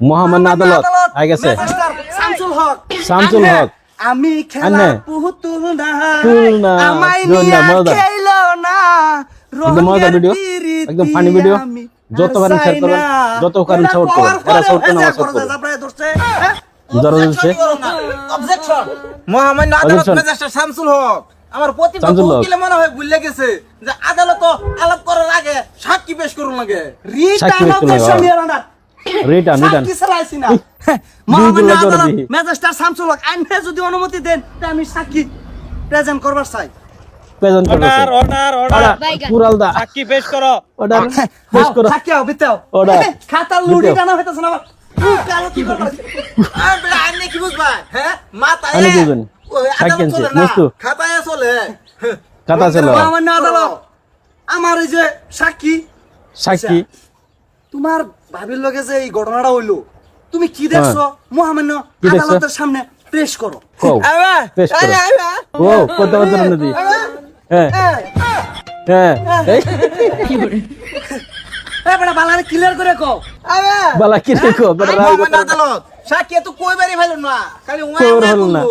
মহামান্য আদালত আই গেছে শামসুল হক শামসুল হক। আমি। খেলার পুতুল না তুল না, আমায় তুল না, নিয়া মজাদার। খেলো না একদম মজাদার রঙের ভিডিও, একদম funny ভিডিও। যত পারেন চাই share করবেন, যত পারেন support করবেন। এরা করে, করেন, আমরা এরা support করে, করব। তারপরে ধরছে, হ্যাঁ? যারা ধরছে অবজেকশন মহামান্য আদালত ম্যাজিস্ট্রেট শামসুল হক আমার প্রতিপক্ষ। উকিলে মনে হয় ভুলে গেছে যে আদালত আলাপ করার আগে সাক্ষী পেশ করুন লাগে সাক্ষী Return রিটার্ন রিটার্ন সাক্ষী চালাইছি না। মহামান্য আদালত। ম্যাজিস্ট্রেট শামসুল হক, আইনে যদি অনুমতি দেন তা আমি সাক্ষী প্রেজেন্ট করবার চাই প্রেজেন্ট করতেছে অর্ডার অর্ডার অর্ডার অর্ডার কুরালদা সাক্ষী পেশ করো অর্ডার পেশ করো সাক্ষী হও, বিতেও। Order. খাতার লুডি। টানা হইতেছে না কালো কি করবার? আর বেটা আইনে কি বুঝবা হ্যাঁ মাথা আইনে বুঝবেন? সাক্ষী। খাতায় চলে কথা ছিল মহামান্য আদালত, আমার এই যে সাক্ষী সাক্ষী তোমার ভাবির লগে যে এই ঘটনাটা হইল তুমি কি দেখছ মহামান্য হ্যাঁ। আদালতের সামনে পেশ করো পেশ করো ও কত বছর নদী হ্যাঁ হ্যাঁ বালারে ক্লিয়ার করে বালা কি রাগ আদালত তো কই বাড়ি না খালি ওয়া না।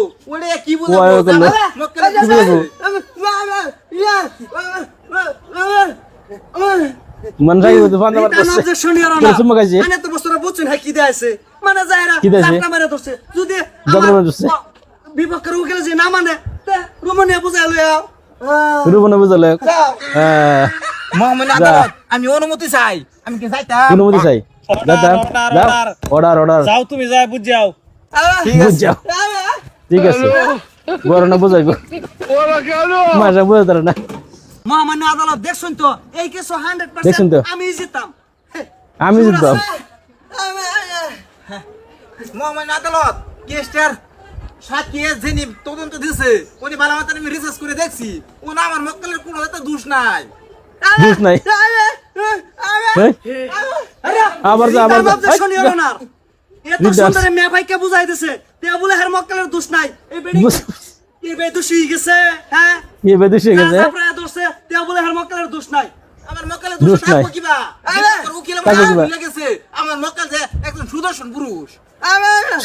মন মার করছে? মানে তো বস্তরা বুঝছেন হ্যাঁ কি মানে যায়রা কি যদি বিপক্ষের উকিল যে না মানে তে বুঝাই লইয়া রুবনে বুঝলে হ্যাঁ। আদালত। আমি অনুমতি চাই। আমি কি চাইতাম কোন চাই। দাদা order, দাও order. অর্ডার। অর্ডার যাও তুমি যাই বুঝ যাও বুঝ যাও ঠিক আছে। বড় না বুঝাইবো। মাসা বুঝাতে না। মহামান্য আদালত দেখছেন তো? এই কেস হান্ড্রেড তো? আমি জিতাম। আমি জিততাম। মহামান্য আদালত কেসটার সাক্ষী যিনি তদন্ত দিছে উনি ভালো মতো আমি রিসার্চ করে দেখছি। উনি আমার মক্কেলের কোনো দোষ নাই। দোষ নাই? আবার যা, আবার যা। এই, যা। এত সুন্দর মেয়ে ভাইকে বুঝাই দিছে তে বলে হের মক্কেলের দোষ নাই। এই বেডি এই বেডি গেছে হ্যাঁ? এ বেদুস গেছে। তারপরে বলে হের মক্কেলের দোষ নাই। আমার মক্কেলের দোষ দোষ নাই। কিবা উকিল আমার থাকব হাত কিবা? ভুলে গেছে আমার মক্কেল যে একজন সুদর্শন পুরুষ।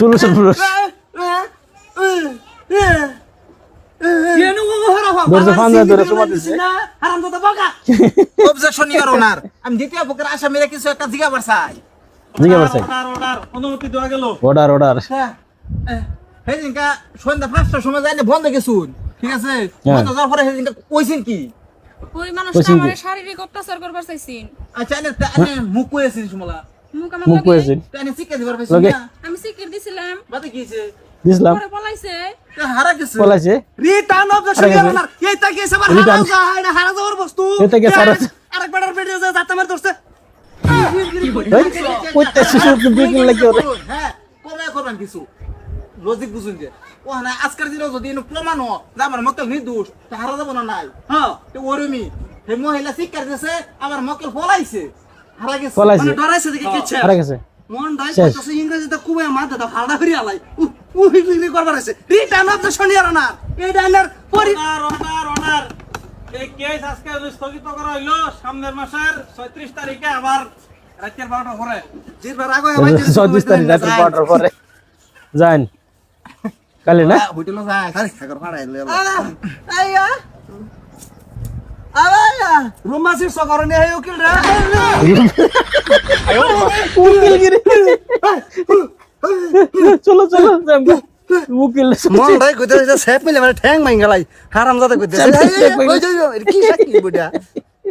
সুলুশন পুরুষ। কেন ও হারা হওয়া ধরছে ফান্দা ধরে তোমার দিছে। হারাম দাদা বকা। অবজেকশন ইয়ার ওনার আমি দ্বিতীয় পক্ষের আসামিরা কিছু একটা জিজ্ঞাবার চাই। অনুমতি দেওয়া গেল। অর্ডার অর্ডার সন্ধ্যা পাঁচটার সময় যাই বন্ধ গেছুন ঠিক আছে? হ্যাঁ। বন্ধ যাওয়ার পরে কইছেন কি? ওই মানুষটা কইছেন শারীরিক অত্যাচার করবার চাইছিন। আচ্ছা এনে এনে মুখ কইছেন সমলা মুখ আমার মুখ লগে- করেছেন এনে দিবার পাইছেন না? আমি সিকির দিছিলাম। বাতে কিছে দিছিলাম। পরে পলাইছে। হারা গেছে। পলাইছে। রিটার্ন অফ দ্য আরে শনিয়ার এই তাকে এসে আবার? যা এটা হারা যাওয়ার বস্তু। এই তাকে সারা- আরেক বেটার ভিডিও যে যাতে মার ধরছে। কইতে শিশু বিকিন লাগি ওরে হ্যাঁ কবে করবেন কিছু। লজিক বুঝুন যে। ও না আজকের দিনে যদি এনে প্রমাণ হয় যে আমার মক্কেল নির্দোষ তা হারা যাব না নাই? হ্যাঁ তো ওরমি হে মহিলা শিক্ষা দিয়েছে আমার মক্কেল পলাইছে হারা গেছে। মানে ডরাইছে দেখে কিচ্ছে হারা গেছে। মন শেষ। কইতাছে ইংরেজিতে কুবে মা দাদা হালদা করি আলাই উ হিগলি করবার আছে। Return of the honour. এই ডাইনার পরি অর্ডার অর্ডার এই কেস আজকে স্থগিত করা হইল সামনের মাসের ছয়ত্রিশ তারিখে আবার রাতের বারোটা পরে। জিরবার আগে আমার চৌত্রিশ তারিখ রাত্রি বারোটার পরে। যান काले ना होटेलला जाय सारे खाकर पाडायला रूममा सिर्फ सघाउने है उकिल र उकिल गिरे चलो चलो उकिल मन भाइ गुदेछ सेफ मिले भने ठ्याङ माइङ्गालाई हाराम जा